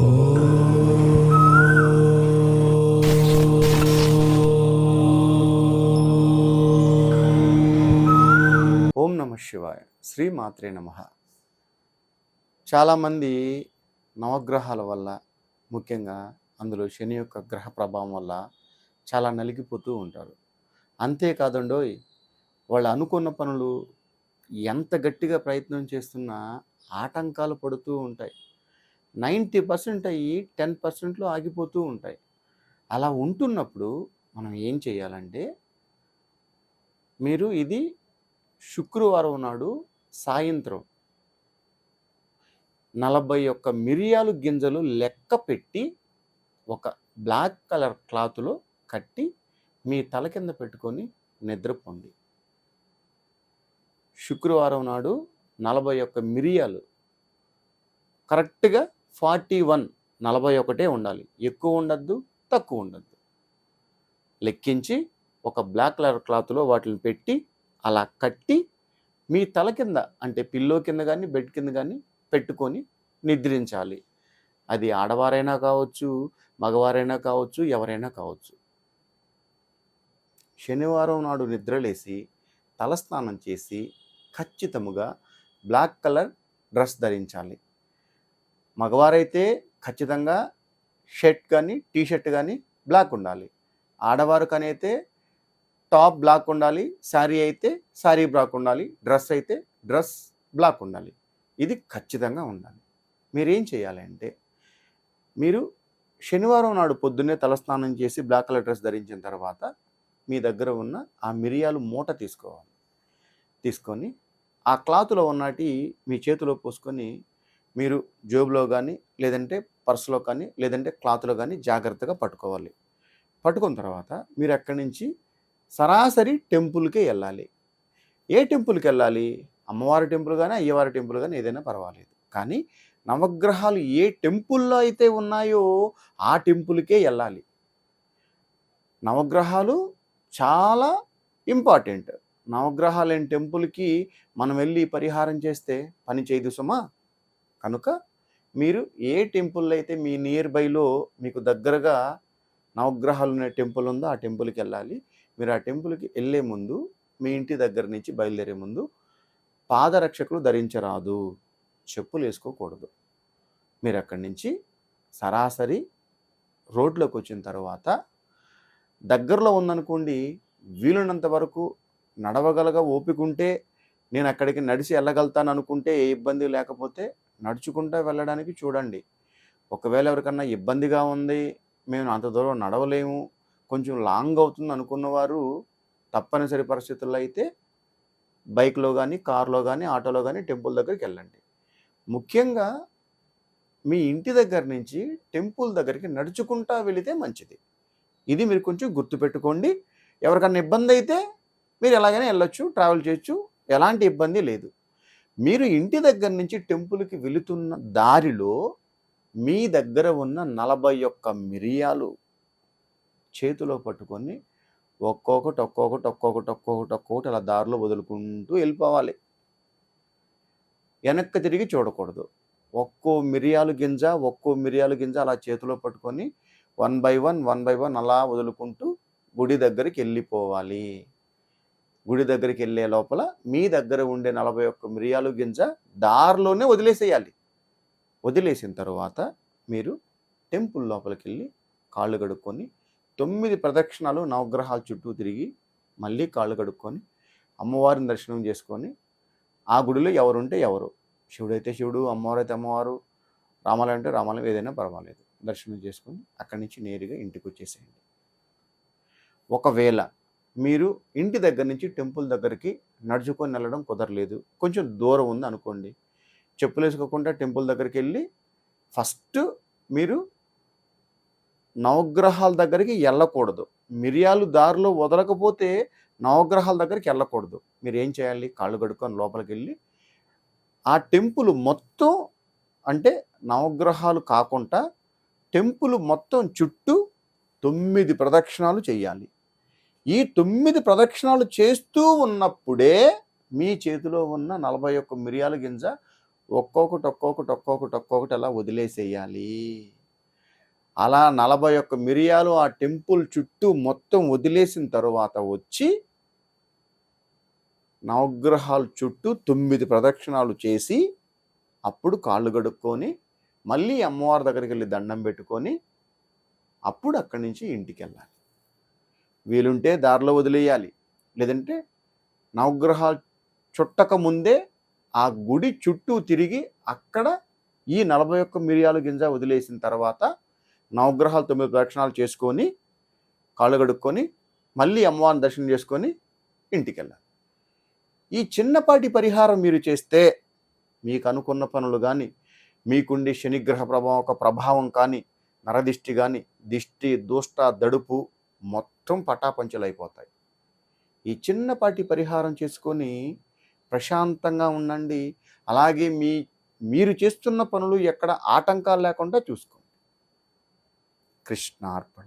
ఓం నమ శివాయ. శ్రీ మాత్రే నమ. చాలామంది నవగ్రహాల వల్ల ముఖ్యంగా అందులో శని యొక్క గ్రహ ప్రభావం వల్ల చాలా నలిగిపోతూ ఉంటారు. అంతేకాదండోయ్ వాళ్ళు అనుకున్న పనులు ఎంత గట్టిగా ప్రయత్నం చేస్తున్నా ఆటంకాలు పడుతూ ఉంటాయి. నైంటీ పర్సెంట్ అయ్యి టెన్ పర్సెంట్లో ఆగిపోతూ ఉంటాయి. అలా ఉంటున్నప్పుడు మనం ఏం చేయాలంటే మీరు ఇది శుక్రవారం నాడు సాయంత్రం నలభై ఒక్క మిరియాలు గింజలు లెక్క పెట్టి ఒక బ్లాక్ కలర్ క్లాత్లో కట్టి మీ తల కింద పెట్టుకొని నిద్రపోండి. శుక్రవారం నాడు నలభై ఒక్క మిరియాలు కరెక్ట్గా ఫార్టీ వన్ నలభై ఒకటే ఉండాలి. ఎక్కువ ఉండద్దు తక్కువ ఉండద్దు. లెక్కించి ఒక బ్లాక్ కలర్ క్లాత్లో వాటిని పెట్టి అలా కట్టి మీ తల కింద అంటే పిల్లో కింద కానీ బెడ్ కింద కానీ పెట్టుకొని నిద్రించాలి. అది ఆడవారైనా కావచ్చు మగవారైనా కావచ్చు ఎవరైనా కావచ్చు. శనివారం నాడు నిద్రలేసి తలస్నానం చేసి ఖచ్చితముగా బ్లాక్ కలర్ డ్రెస్ ధరించాలి. మగవారైతే ఖచ్చితంగా షర్ట్ కానీ టీ షర్ట్ కానీ బ్లాక్ ఉండాలి. ఆడవారు కనైతే టాప్ బ్లాక్ ఉండాలి శారీ అయితే శారీ బ్లాక్ ఉండాలి డ్రెస్ అయితే డ్రెస్ బ్లాక్ ఉండాలి. ఇది ఖచ్చితంగా ఉండాలి. మీరేం చేయాలి అంటే మీరు శనివారం నాడు పొద్దున్నే తలస్నానం చేసి బ్లాక్ కలర్ డ్రెస్ ధరించిన తర్వాత మీ దగ్గర ఉన్న ఆ మిరియాలు మూట తీసుకోవాలి. తీసుకొని ఆ క్లాతులో ఉన్నటి మీ చేతిలో పోసుకొని మీరు జోబులో కానీ లేదంటే పర్సులో కానీ లేదంటే క్లాత్లో కానీ జాగ్రత్తగా పట్టుకోవాలి. పట్టుకున్న తర్వాత మీరు అక్కడి నుంచి? సరాసరి టెంపుల్కే వెళ్ళాలి ఏ టెంపుల్కి వెళ్ళాలి అమ్మవారి టెంపుల్ కానీ అయ్యవారి టెంపుల్ కానీ ఏదైనా పర్వాలేదు. కానీ నవగ్రహాలు ఏ టెంపుల్లో అయితే ఉన్నాయో ఆ టెంపుల్కే వెళ్ళాలి నవగ్రహాలు చాలా ఇంపార్టెంట్. నవగ్రహాలు అయిన టెంపుల్కి మనం వెళ్ళి పరిహారం చేస్తే పని చేయదు సుమా? కనుక మీరు ఏ టెంపుల్ అయితే మీ నియర్ బైలో మీకు దగ్గరగా నవగ్రహాలు ఉన్న టెంపుల్ ఉందో ఆ టెంపుల్కి వెళ్ళాలి. మీరు ఆ టెంపుల్కి వెళ్ళే ముందు మీ ఇంటి దగ్గర నుంచి బయలుదేరే ముందు పాదరక్షకులు ధరించరాదు. చెప్పులు వేసుకోకూడదు. మీరు అక్కడి నుంచి సరాసరి రోడ్లోకి వచ్చిన తర్వాత దగ్గరలో ఉందనుకోండి వీలున్నంత వరకు నడవగలగా ఓపిక ఉంటే నేను అక్కడికి నడిచి వెళ్ళగలుగుతాను అనుకుంటే ఏ ఇబ్బంది లేకపోతే నడుచుకుంటూ వెళ్ళడానికి చూడండి. ఒకవేళ ఎవరికన్నా ఇబ్బందిగా ఉంది మేము అంత దూరం నడవలేము కొంచెం లాంగ్ అవుతుంది అనుకున్నవారు తప్పనిసరి పరిస్థితుల్లో అయితే బైక్లో కానీ కార్లో కానీ ఆటోలో కానీ టెంపుల్ దగ్గరికి వెళ్ళండి. ముఖ్యంగా మీ ఇంటి దగ్గర నుంచి టెంపుల్ దగ్గరికి నడుచుకుంటా వెళితే మంచిది. ఇది మీరు కొంచెం గుర్తుపెట్టుకోండి ఎవరికన్నా ఇబ్బంది అయితే మీరు ఎలాగైనా వెళ్ళొచ్చు ట్రావెల్ చేయొచ్చు ఎలాంటి ఇబ్బంది లేదు. మీరు ఇంటి దగ్గర నుంచి టెంపుల్కి వెళుతున్న దారిలో మీ దగ్గర ఉన్న నలభై ఒక్క మిరియాలు చేతిలో పట్టుకొని ఒక్కొక్కటి ఒక్కొక్కటి ఒక్కొక్కటి ఒక్కొక్కటి ఒక్కొక్కటి అలా దారిలో వదులుకుంటూ వెళ్ళిపోవాలి. వెనక్కి తిరిగి చూడకూడదు. ఒక్కో మిరియాలు గింజ ఒక్కో మిరియాలు గింజ అలా చేతిలో పట్టుకొని one by one one by one అలా వదులుకుంటూ గుడి దగ్గరికి వెళ్ళిపోవాలి. గుడి దగ్గరికి వెళ్ళే లోపల మీ దగ్గర ఉండే నలభై ఒక్క మిరియాలు గింజ దారిలోనే వదిలేసేయాలి. వదిలేసిన తర్వాత మీరు టెంపుల్ లోపలికి వెళ్ళి కాళ్ళు కడుక్కొని తొమ్మిది ప్రదక్షిణాలు నవగ్రహాల చుట్టూ తిరిగి మళ్ళీ కాళ్ళు కడుక్కొని అమ్మవారిని దర్శనం చేసుకొని ఆ గుడిలో ఎవరుంటే ఎవరు. శివుడైతే శివుడు అమ్మవారు అయితే అమ్మవారు రామాలయం అంటే రామాలయం ఏదైనా పర్వాలేదు. దర్శనం చేసుకొని అక్కడి నుంచి నేరుగా ఇంటికి వచ్చేసేయండి. ఒకవేళ మీరు ఇంటి దగ్గర నుంచి టెంపుల్ దగ్గరికి నడుచుకొని వెళ్ళడం కుదరలేదు. కొంచెం దూరం ఉంది అనుకోండి. చెప్పులు వేసుకోకుండా టెంపుల్ దగ్గరికి వెళ్ళి ఫస్ట్ మీరు నవగ్రహాల దగ్గరికి వెళ్ళకూడదు. మిరియాలు దారిలో వదలకపోతే నవగ్రహాల దగ్గరికి వెళ్ళకూడదు. మీరు ఏం చేయాలి? కాళ్ళు కడుక్కొని లోపలికి వెళ్ళి ఆ టెంపుల్ మొత్తం అంటే నవగ్రహాలు కాకుండా టెంపుల్ మొత్తం చుట్టూ తొమ్మిది ప్రదక్షిణాలు చేయాలి. ఈ తొమ్మిది ప్రదక్షిణాలు చేస్తూ ఉన్నప్పుడే మీ చేతిలో ఉన్న నలభై ఒక్క మిరియాల గింజ ఒక్కొక్కటి ఒక్కొక్కటి ఒక్కొక్కటి ఒక్కొక్కటి అలా వదిలేసేయాలి. అలా నలభై ఒక్క మిరియాలు ఆ టెంపుల్ చుట్టూ మొత్తం వదిలేసిన తరువాత వచ్చి నవగ్రహాల చుట్టూ తొమ్మిది ప్రదక్షిణాలు చేసి అప్పుడు కాళ్ళు గడుక్కొని మళ్ళీ అమ్మవారి దగ్గరికి వెళ్ళి దండం పెట్టుకొని అప్పుడు అక్కడి నుంచి ఇంటికి వెళ్ళాలి. వీలుంటే దారిలో వదిలేయాలి. లేదంటే నవగ్రహాలు చుట్టక ముందే ఆ గుడి చుట్టూ తిరిగి అక్కడ ఈ నలభై ఒక్క మిరియాలు గింజ వదిలేసిన తర్వాత నవగ్రహాలు తొమ్మిది ప్రదక్షిణాలు చేసుకొని కాళ్ళు కడుక్కొని మళ్ళీ అమ్మవారిని దర్శనం చేసుకొని ఇంటికి వెళ్ళాలి ఈ చిన్నపాటి పరిహారం మీరు చేస్తే మీకు అనుకున్న పనులు కానీ మీకుండే శనిగ్రహ ప్రభావం ఒక ప్రభావం కానీ నరదిష్టి కానీ దిష్టి దుష్ట దడుపు మొత్తం పటాపంచలైపోతాయి. ఈ చిన్నపాటి పరిహారం చేసుకొని ప్రశాంతంగా ఉండండి. అలాగే మీ మీరు చేస్తున్న పనులు ఎక్కడ ఆటంకాలు లేకుండా చూసుకోండి. కృష్ణార్పణ.